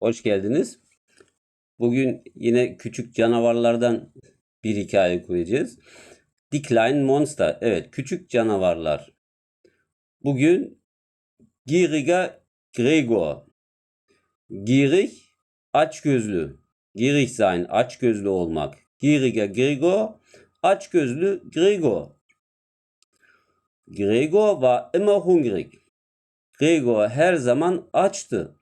Hoş geldiniz. Bugün yine küçük canavarlardan bir hikaye okuyacağız. Die kleinen Monster. Evet, küçük canavarlar. Bugün gieriger Gregor. Gierig, açgözlü. Gierig sein, açgözlü olmak. Gieriger Gregor, açgözlü Gregor. Gregor war immer hungrig. Gregor her zaman açtı.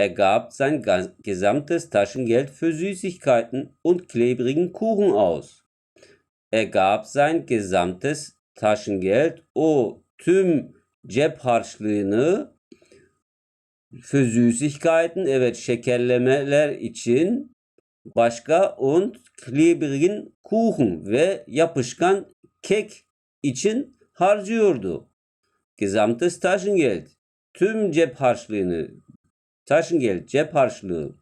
Er gab sein gesamtes Taschengeld für Süßigkeiten und klebrigen Kuchen aus. Er gab sein gesamtes Taschengeld, o tüm cep für Süßigkeiten, evet şekerlemeler için başka und klebrigen Kuchen ve yapışkan kek için harcıyordu. Gesamtes Taschengeld, tüm cep Taschengeld, harçlığı.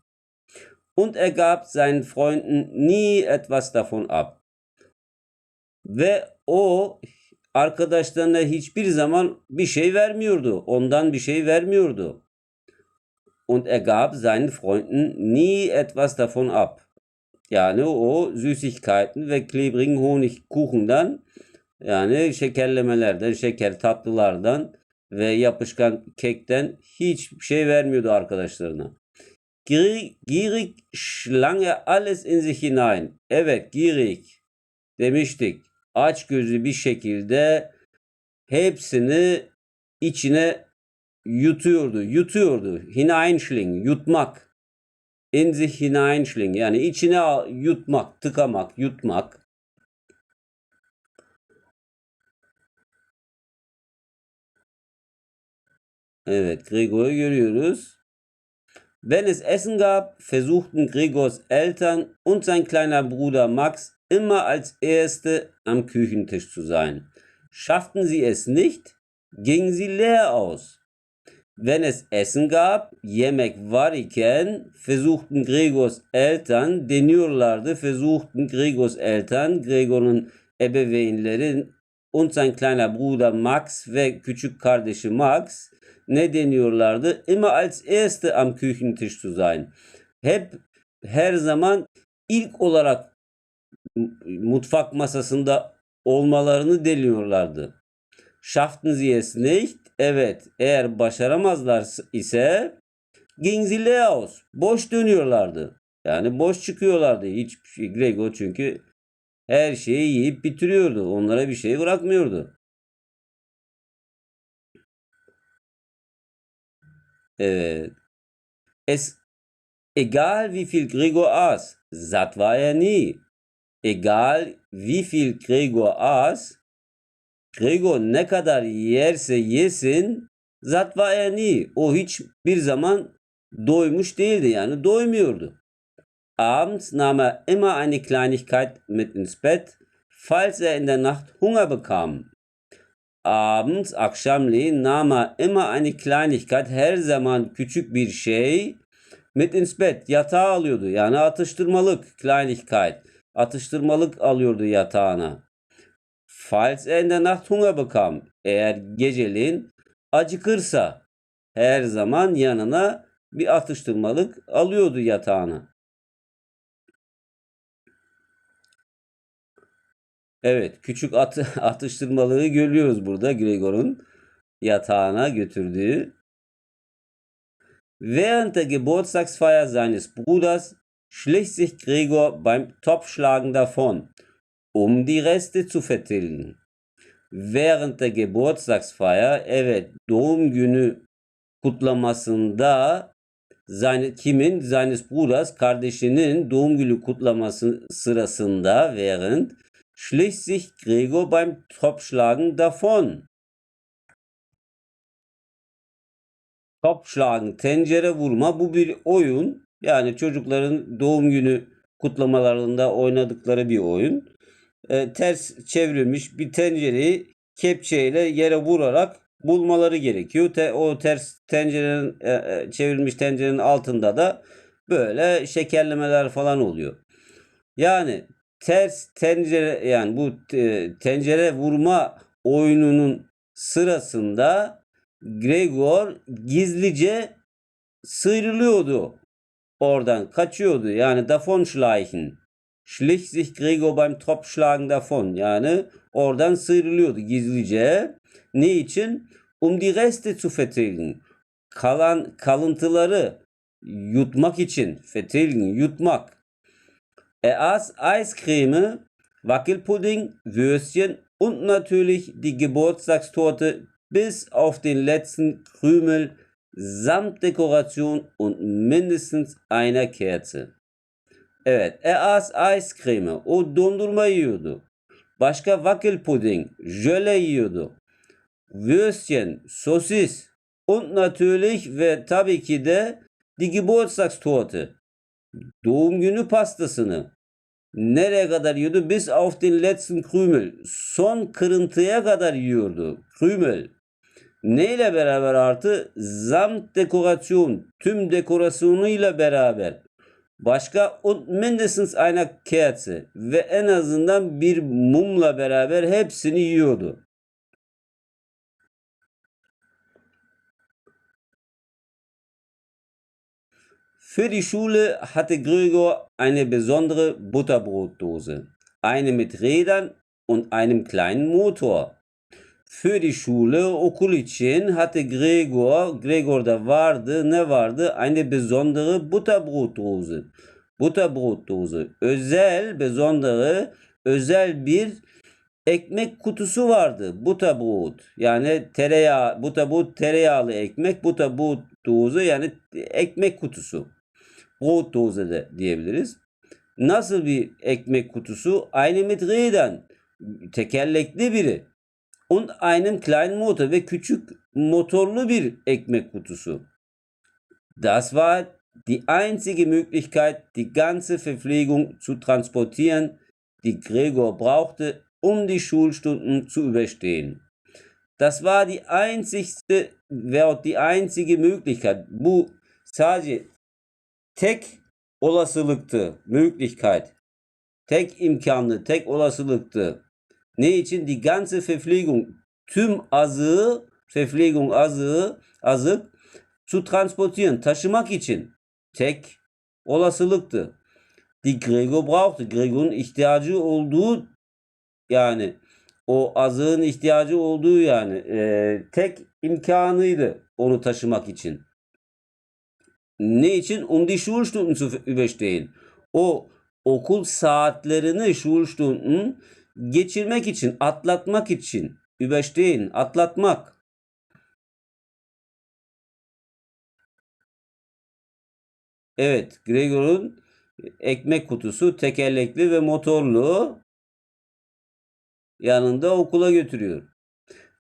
Und er gab seinen Freunden nie etwas davon ab. Ve o arkadaşlarına hiçbir zaman bir şey vermiyordu. Ondan bir şey vermiyordu. Und er gab seinen Freunden nie etwas davon ab. Yani o Süßigkeiten ve klebrigen Honigkuchen'dan yani şekerlemelerden, şeker tatlılardan ve yapışkan kekten hiçbir şey vermiyordu arkadaşlarına. Gierig, gierig schlang er alles in sich hinein. Evet, gierig demiştik. Aç gözü bir şekilde hepsini içine yutuyordu, yutuyordu. Hineinschling, yutmak. In sich hineinschling yani içine yutmak, tıkamak, yutmak. Evet, Gregor'u görüyoruz. Wenn es Essen gab, versuchten Gregors Eltern und sein kleiner Bruder Max immer als Erste am Küchentisch zu sein. Schafften sie es nicht, gingen sie leer aus. Wenn es Essen gab, yemek var iken, versuchten Gregors Eltern, deniyorlardı, versuchten Gregors Eltern, Gregor'un ebeveynleri und sein kleiner Bruder Max ve küçük kardeşi Max ne deniyorlardı? Immer als Erste am Küchentisch zu sein. Hep her zaman ilk olarak mutfak masasında olmalarını deniyorlardı. Schafften sie es nicht? Evet. Eğer başaramazlar ise gingen. Boş dönüyorlardı. Yani boş çıkıyorlardı. Hiçbir şey. Gregor çünkü her şeyi yiyip bitiriyordu. Onlara bir şey bırakmıyordu. Evet. Es egal wie viel Gregor aß, satt war er nie. Egal wie viel Gregor aß, Gregor ne kadar yerse yesin, zat var er nie. O hiçbir zaman doymuş değildi yani doymuyordu. Abends nahm er immer eine Kleinigkeit mit ins Bett, falls er in der Nacht Hunger bekam. Abends, akşamleyin nahm er immer eine Kleinigkeit, her zaman küçük bir şey mit ins Bett, yatağa alıyordu. Yani atıştırmalık, Kleinigkeit. Atıştırmalık alıyordu yatağına. Falls er in der Nacht Hunger bekam, eğer geceliğin acıkırsa her zaman yanına bir atıştırmalık alıyordu yatağına. Evet, küçük at atıştırmalığı görüyoruz burada Gregor'un yatağına götürdüğü. Während der Geburtstagsfeier seines Bruders schlich sich Gregor beim Topfschlagen davon, um die Reste zu vertilgen. Während der Geburtstagsfeier, evet doğum günü kutlamasında seine, kimin? Seines Bruders, kardeşinin doğum günü kutlaması sırasında während schlich sich Gregor beim Topfschlagen davon. Topfschlagen, tencere vurma bu bir oyun. Yani çocukların doğum günü kutlamalarında oynadıkları bir oyun. E, ters çevrilmiş bir tencereyi kepçeyle yere vurarak bulmaları gerekiyor. Te, o ters tencerenin e, e, çevrilmiş tencerenin altında da böyle şekerlemeler falan oluyor. Yani ters tencere yani bu e, tencere vurma oyununun sırasında Gregor gizlice sıyrılıyordu oradan, kaçıyordu. Yani davonschleichen. Schlich sich Gregor beim Tropfschlagen davon. Yani oradan sıyrılıyordu gizlice. Ne için? Um die Reste zu vertilgen. Kalan kalıntıları yutmak için. Vertilgen, yutmak. Er aß Eiscreme, Wackelpudding, Würstchen und natürlich die Geburtstagstorte bis auf den letzten Krümel samt Dekoration und mindestens einer Kerze. Evet, er aß Eiscreme. O dondurma yiyordu. Başka Wackelpudding, jöle yiyordu. Würstchen, sosis und natürlich ve tabii ki de die Geburtstagstorte. Doğum günü pastasını. Nereye kadar yiyordu? Bis auf den letzten Krümel. Son kırıntıya kadar yiyordu. Krümel. Neyle beraber artı? Samt dekorasyon. Tüm dekorasyonuyla beraber. Başka und mindestens einer Kerze. Ve en azından bir mumla beraber hepsini yiyordu. Für die Schule hatte Gregor eine besondere Butterbrotdose. Eine mit Rädern und einem kleinen Motor. Für die Schule okul için hatte Gregor, Gregor'da vardı, ne vardı? Eine besondere Butterbrotdose. Butterbrotdose. Özel, besondere, özel bir ekmek kutusu vardı. Butterbrot. Yani tereyağı, butterbrot tereyağlı ekmek, butterbrotdose yani ekmek kutusu. Brotdose de diyebiliriz. Nasıl bir ekmek kutusu? Eine mit. Tekerlekli biri. Und einem kleinen Motor ve küçük motorlu bir ekmek kutusu. Das war die einzige Möglichkeit, die ganze Verpflegung zu transportieren, die Gregor brauchte, um die Schulstunden zu überstehen. Das war die einzigste, wäre die einzige Möglichkeit. Bu sadece tek olasılıktı, Möglichkeit. Tek imkanlı, tek olasılıktı. Ne için? Die ganze Verpflegung, tüm azığı, Verpflegung azığı, azık zu transportieren, taşımak için tek olasılıktı. Die Gregor brauchte. Gregor'un ihtiyacı olduğu yani o azığın ihtiyacı olduğu yani e, tek imkanıydı onu taşımak için. Ne için? Um die Schulstunden zu überstehen. O okul saatlerini Schulstunden geçirmek için, atlatmak için. Überstehen, atlatmak. Evet, Gregor'un ekmek kutusu tekerlekli ve motorlu yanında okula götürüyor.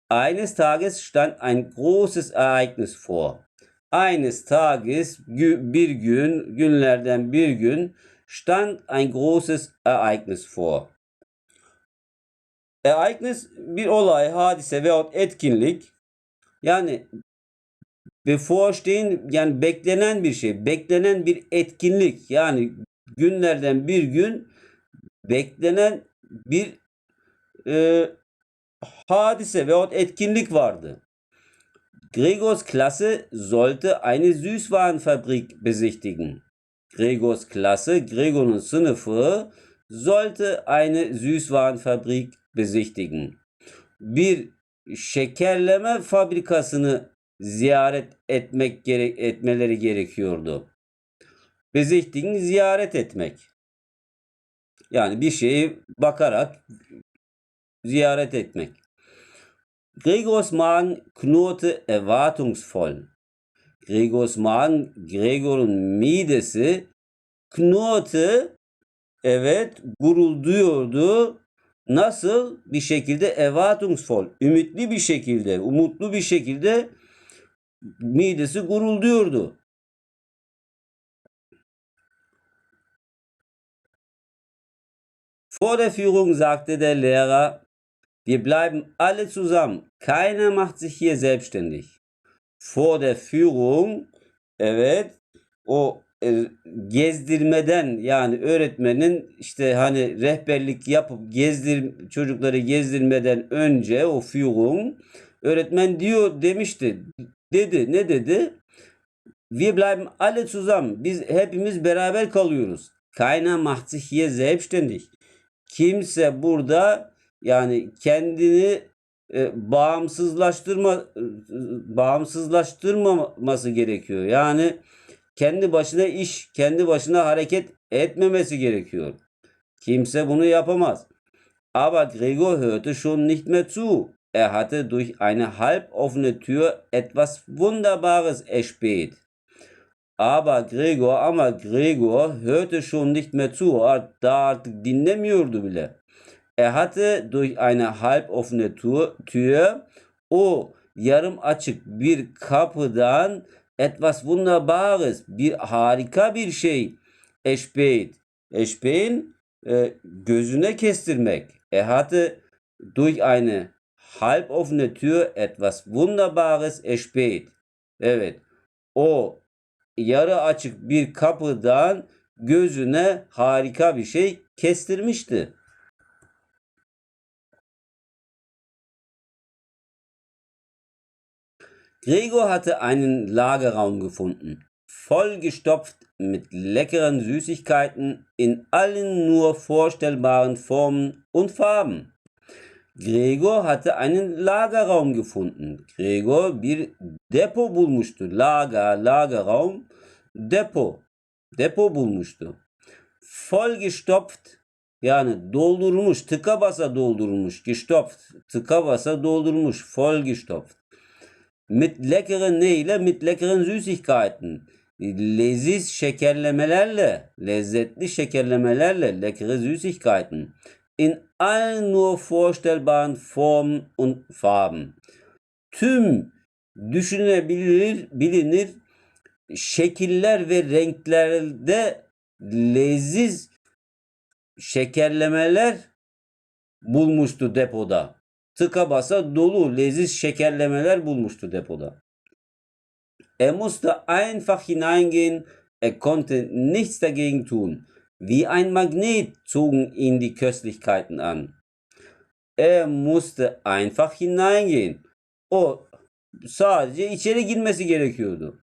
Eines Tages stand ein großes Ereignis vor. Eines Tages bir gün, günlerden bir gün stand ein großes Ereignis vor. Ereignis bir olay, hadise veyahut etkinlik. Yani bevorstehen yani beklenen bir şey, beklenen bir etkinlik. Yani günlerden bir gün beklenen bir e, hadise veyahut etkinlik vardı. Gregors Klasse sollte eine Süßwarenfabrik besichtigen. Gregors Klasse, Gregor'un sınıfı sollte eine Süßwarenfabrik besichtigen. Bir şekerleme fabrikasını ziyaret etmek gerek etmeleri gerekiyordu. Besichtigen ziyaret etmek. Yani bir şeyi bakarak ziyaret etmek. Gregors Magen knurrte erwartungsvoll. Gregors Magen, Gregor'un midesi knurrte, evet gurulduyordu. Nasıl? Bir şekilde erwartungsvoll, ümitli bir şekilde, umutlu bir şekilde midesi gurulduyordu. Vor der Führung sagte der Lehrer, wir bleiben alle zusammen. Keiner macht sich hier selbstständig. Vor der Führung, evet, o e, gezdirmeden yani öğretmenin işte hani rehberlik yapıp gezdir çocukları gezdirmeden önce o Führung öğretmen diyor demişti. Dedi ne dedi? Wir bleiben alle zusammen. Biz hepimiz beraber kalıyoruz. Keiner macht sich hier selbstständig. Kimse burada yani kendini e, bağımsızlaştırma e, bağımsızlaştırmaması gerekiyor. Yani kendi başına iş, kendi başına hareket etmemesi gerekiyor. Kimse bunu yapamaz. Aber Gregor hörte schon nicht mehr zu. Er hatte durch eine halboffene Tür etwas Wunderbares erspäht. Aber Gregor ama Gregor hörte schon nicht mehr zu. Artık dinlemiyordu bile. Er hatte durch eine halboffene Tür, Tür o yarım açık bir kapıdan etwas Wunderbares, bir harika bir şey eşbeyt. Eşbeyn e, gözüne kestirmek. Er hatte durch eine halboffene Tür etwas Wunderbares erspäht. Evet. O yarı açık bir kapıdan gözüne harika bir şey kestirmişti. Gregor hatte einen Lagerraum gefunden, vollgestopft mit leckeren Süßigkeiten in allen nur vorstellbaren Formen und Farben. Gregor hatte einen Lagerraum gefunden. Gregor bir depo bulmuştu. Lager, Lagerraum, depo. Depo bulmuştu. Vollgestopft yani doldurmuş, tıka basa doldurmuş. Gestopft, tıka basa doldurmuş. Vollgestopft. Mit leckeren ne ile? Mit leckeren Süßigkeiten. Leziz şekerlemelerle, lezzetli şekerlemelerle, leckere Süßigkeiten. In allen nur vorstellbaren Formen und Farben. Tüm düşünebilir, bilinir şekiller ve renklerde leziz şekerlemeler bulmuştu depoda tıka basa dolu leziz şekerlemeler bulmuştu depoda. Er musste einfach hineingehen, er konnte nichts dagegen tun. Wie ein Magnet zogen ihn die Köstlichkeiten an. Er musste einfach hineingehen. O sadece içeri girmesi gerekiyordu.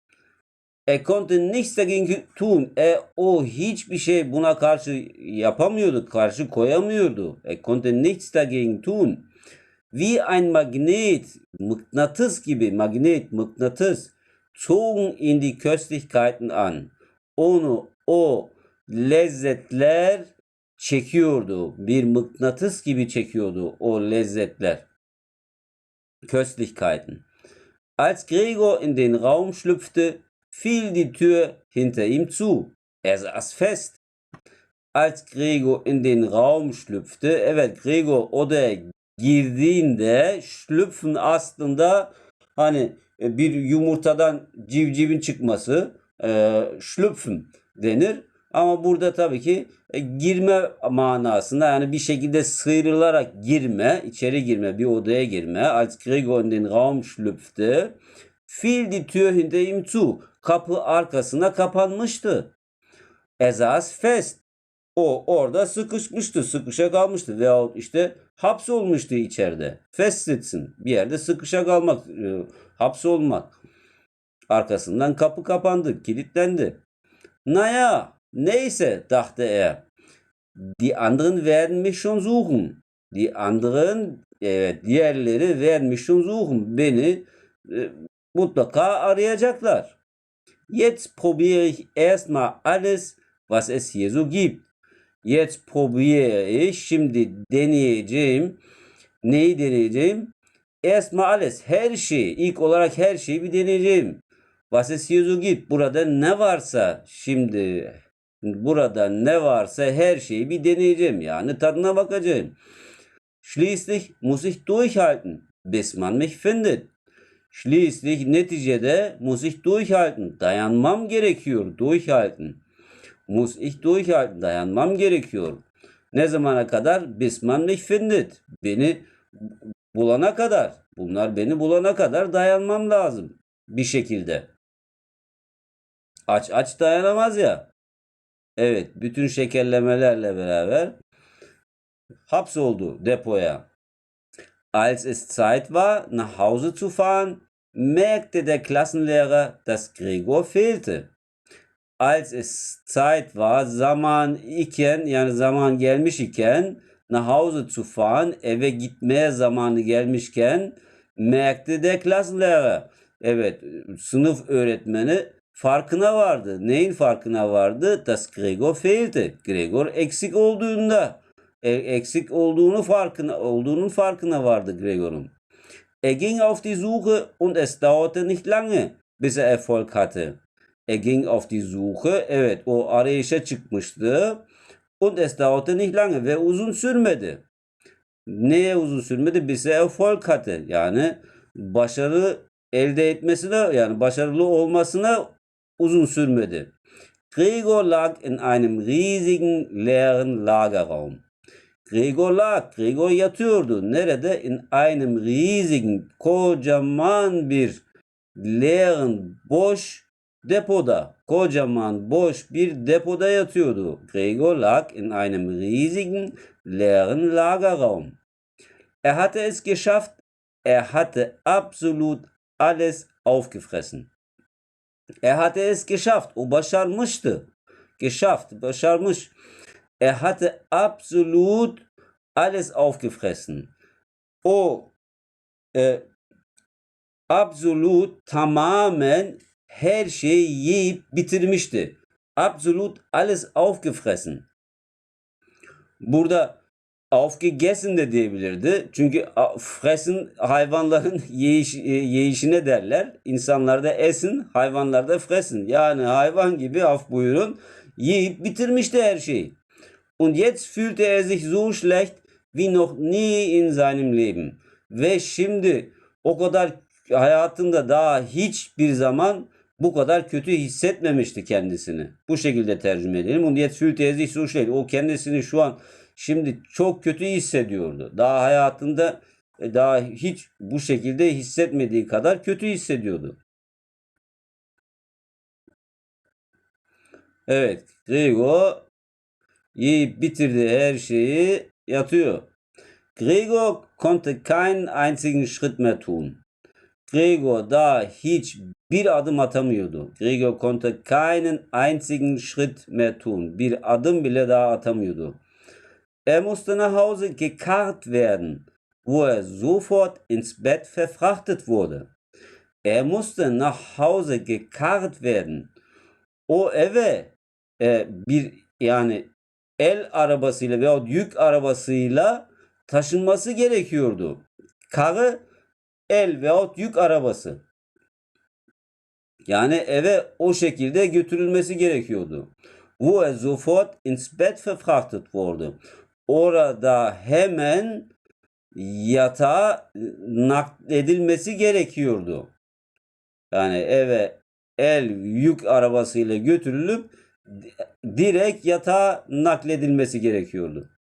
Er konnte nichts dagegen tun. E, o hiçbir şey buna karşı yapamıyordu, karşı koyamıyordu. Er konnte nichts dagegen tun. Wie ein Magnet, mıknatıs gibi, magnet, mıknatıs, zogen in die Köstlichkeiten an. Onu, o lezzetler çekiyordu. Bir mıknatıs gibi çekiyordu o lezzetler. Köstlichkeiten. Als Gregor in den Raum schlüpfte, fiel die Tür hinter ihm zu. Er saß fest. Als Gregor in den Raum schlüpfte, evet Gregor odaya girdiğinde schlüpfen aslında hani e, bir yumurtadan civcivin çıkması e, schlüpfen denir. Ama burada tabii ki e, girme manasında yani bir şekilde sıyrılarak girme, içeri girme, bir odaya girme. Als Gregor in den Raum schlüpfte, fiel die Tür hinter ihm zu. Kapı arkasına kapanmıştı. Saß fest. O orada sıkışmıştı, sıkışa kalmıştı veyahut işte hapsolmuştu içeride. Festsitzen bir yerde sıkışa kalmak, e, hapsolmak. Arkasından kapı kapandı, kilitlendi. Naja, neyse dachte er. Die anderen werden mich schon suchen. Die anderen, evet diğerleri werden mich schon suchen. Beni e, mutlaka arayacaklar. Jetzt probiere ich erstmal alles, was es hier so gibt. Jetzt probiere. Şimdi deneyeceğim. Neyi deneyeceğim? Erstmal alles. Her şeyi. ilk olarak her şeyi bir deneyeceğim. Was es hier. Burada ne varsa şimdi burada ne varsa her şeyi bir deneyeceğim. Yani tadına bakacağım. Schließlich muss ich durchhalten, bis man mich findet. Schließlich neticede muss ich durchhalten. Dayanmam gerekiyor. Durchhalten. Durchhalten. Dayanmam gerekiyor. Ne zamana kadar? Bis man mich findet. Beni bulana kadar. Bunlar beni bulana kadar dayanmam lazım. Bir şekilde. Aç aç dayanamaz ya. Evet. Bütün şekerlemelerle beraber hapsoldu depoya. Als es Zeit war, nach Hause zu fahren, merkte der Klassenlehrer, dass Gregor fehlte. Als es Zeit war, zaman iken yani zaman gelmiş iken nach Hause zu fahren, eve gitmeye zamanı gelmişken merkte der Klassenlehrer. Evet, sınıf öğretmeni farkına vardı. Neyin farkına vardı? Das Gregor fehlte. Gregor eksik olduğunda, e, eksik olduğunu farkına olduğunun farkına vardı Gregor'un. Er ging auf die Suche und es dauerte nicht lange, bis er Erfolg hatte. Ging auf die Suche, evet o arayışa çıkmıştı. Und es dauerte nicht lange ve uzun sürmedi. Neye uzun sürmedi? Bis er Erfolg hatte. Yani başarı elde etmesine yani başarılı olmasına uzun sürmedi. Gregor lag in einem riesigen leeren Lagerraum. Gregor lag, Gregor yatıyordu. Nerede? In einem riesigen, kocaman bir leeren, boş depoda. Kocaman, boş bir depoda yatıyordu. Gregor lag in einem riesigen, leeren Lagerraum. Er hatte es geschafft, er hatte absolut alles aufgefressen. Er hatte es geschafft. O başarmıştı. Geschafft, başarmış. Er hatte absolut alles aufgefressen. O e, absolut tamamen her şeyi yiyip bitirmişti. Absolut alles aufgefressen. Burada aufgegessen de diyebilirdi. Çünkü fressen hayvanların yeyiş, e, yeyişine derler. İnsanlarda esin, hayvanlarda fressen. Yani hayvan gibi af buyurun yiyip bitirmişti her şeyi. Und jetzt fühlte er sich so schlecht wie noch nie in seinem Leben. Ve şimdi o kadar hayatında daha hiçbir zaman bu kadar kötü hissetmemişti kendisini. Bu şekilde tercüme edelim. Er sich so schlecht. O kendisini şu an şimdi çok kötü hissediyordu. Daha hayatında e, daha hiç bu şekilde hissetmediği kadar kötü hissediyordu. Evet, Gregor yiyip bitirdi her şeyi yatıyor. Gregor konnte keinen einzigen Schritt mehr tun. Gregor daha hiç bir adım atamıyordu. Gregor konnte keinen einzigen Schritt mehr tun. Bir adım bile daha atamıyordu. Er musste nach Hause gekarrt werden, wo er sofort ins Bett verfrachtet wurde. Er musste nach Hause gekarrt werden. O eve e, bir yani el arabasıyla veya yük arabasıyla taşınması gerekiyordu. Karı el veyahut yük arabası. Yani eve o şekilde götürülmesi gerekiyordu. Wo er sofort ins Bett verfrachtet wurde. Orada hemen yatağa nakledilmesi gerekiyordu. Yani eve el yük arabasıyla götürülüp direkt yatağa nakledilmesi gerekiyordu.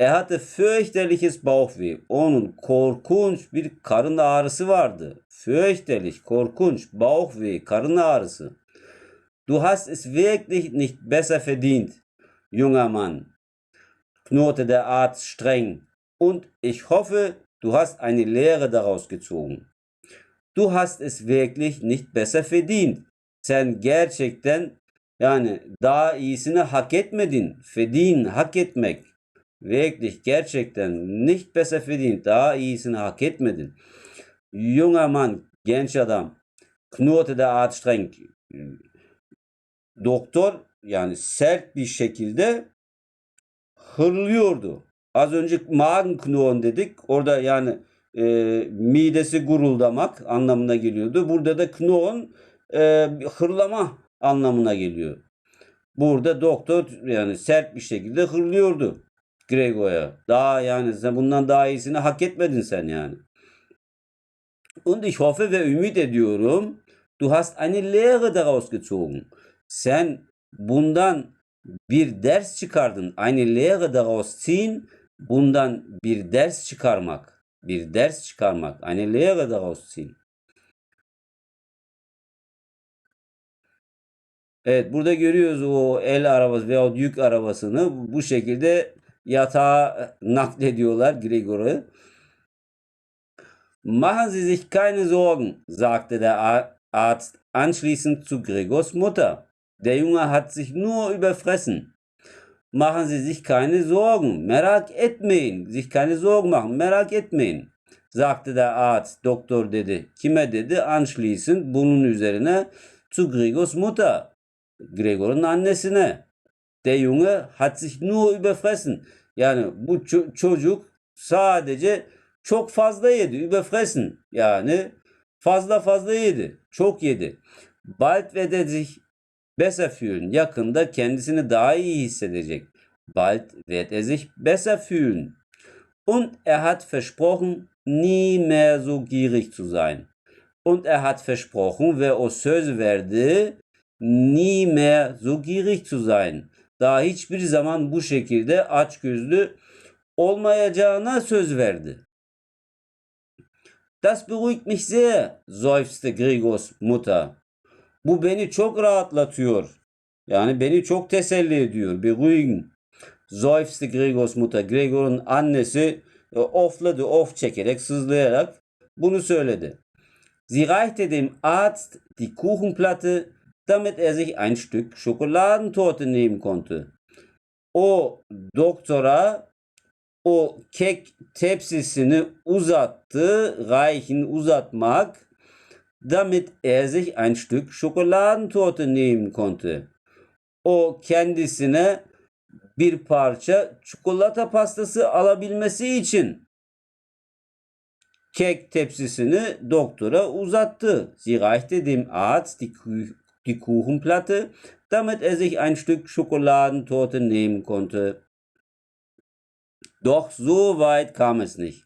Er hatte fürchterliches Bauchweh. Onun korkunç bir karın ağrısı vardı. Fürchterlich, korkunç, Bauchweh, karın ağrısı. Du hast es wirklich nicht besser verdient, junger Mann, knurrte der Arzt streng. Und ich hoffe, du hast eine Lehre daraus gezogen. Du hast es wirklich nicht besser verdient. Sen gerçekten yani daha iyisini hak etmedin. Verdien, hak etmek. Wirklich, gerçekten nicht besser verdient. Daha iyisini hak etmedin. Junger Mann, genç adam. Knurrte der Arzt streng. Doktor yani sert bir şekilde hırlıyordu. Az önce Magenknurren dedik. Orada yani e, midesi guruldamak anlamına geliyordu. Burada da Knurren e, hırlama anlamına geliyor. Burada doktor yani sert bir şekilde hırlıyordu Gregor'a. Daha yani sen bundan daha iyisini hak etmedin sen yani. Und ich hoffe ve ümit ediyorum du hast eine Lehre daraus gezogen. Sen bundan bir ders çıkardın. Eine Lehre daraus ziehen bundan bir ders çıkarmak. Bir ders çıkarmak. Eine Lehre daraus ziehen. Evet burada görüyoruz o el arabası veya yük arabasını bu şekilde yatağa naklediyorlar Gregor'u. Machen Sie sich keine Sorgen, sagte der Ar- Arzt anschließend zu Gregors Mutter. Der Junge hat sich nur überfressen. Machen Sie sich keine Sorgen, merak etmeyin. Sich keine Sorgen machen, merak etmeyin. Sagte der Arzt, doktor dedi. Kime dedi? Anschließend bunun üzerine zu Gregors Mutter. Gregor'un annesine. Der Junge hat sich nur überfressen. Yani bu ço- çocuk sadece çok fazla yedi. Überfressen. Yani fazla fazla yedi. Çok yedi. Bald er sich besser. Yakında kendisini daha iyi hissedecek. Bald wird er sich besser fühlen. Und er hat versprochen, nie mehr so gierig zu sein. Und er hat versprochen ve o söz verdi, nie mehr so gierig zu sein. Daha hiçbir zaman bu şekilde açgözlü olmayacağına söz verdi. Das beruhigt mich sehr, seufzte Gregors Mutter. Bu beni çok rahatlatıyor. Yani beni çok teselli ediyor. Beruhigen. Seufzte Gregors Mutter. Gregor'un annesi e, ofladı, of çekerek, sızlayarak bunu söyledi. Sie reichte dem Arzt die Kuchenplatte, damit er sich ein Stück Schokoladentorte nehmen konnte. O doktora o kek tepsisini uzattı, reichen uzatmak, damit er sich ein Stück Schokoladentorte nehmen konnte. O kendisine bir parça çikolata pastası alabilmesi için kek tepsisini doktora uzattı. Sie reichte dem Arzt die, die Kuchenplatte, damit er sich ein Stück Schokoladentorte nehmen konnte. Doch so weit kam es nicht.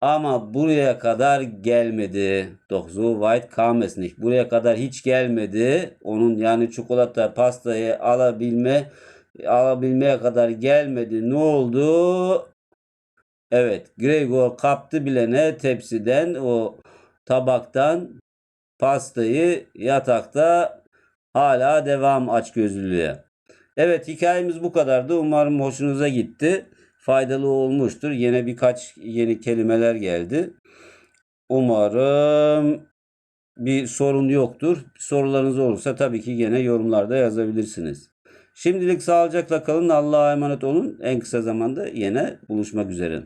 Ama buraya kadar gelmedi. Doch so weit kam es nicht. Buraya kadar hiç gelmedi. Onun yani çikolata pastayı alabilme alabilmeye kadar gelmedi. Ne oldu? Evet, Gregor kaptı bilene tepsiden o tabaktan pastayı yatakta hala devam açgözlülüğe. Evet hikayemiz bu kadardı. Umarım hoşunuza gitti. Faydalı olmuştur. Yine birkaç yeni kelimeler geldi. Umarım bir sorun yoktur. Sorularınız olursa tabii ki yine yorumlarda yazabilirsiniz. Şimdilik sağlıcakla kalın. Allah'a emanet olun. En kısa zamanda yine buluşmak üzere.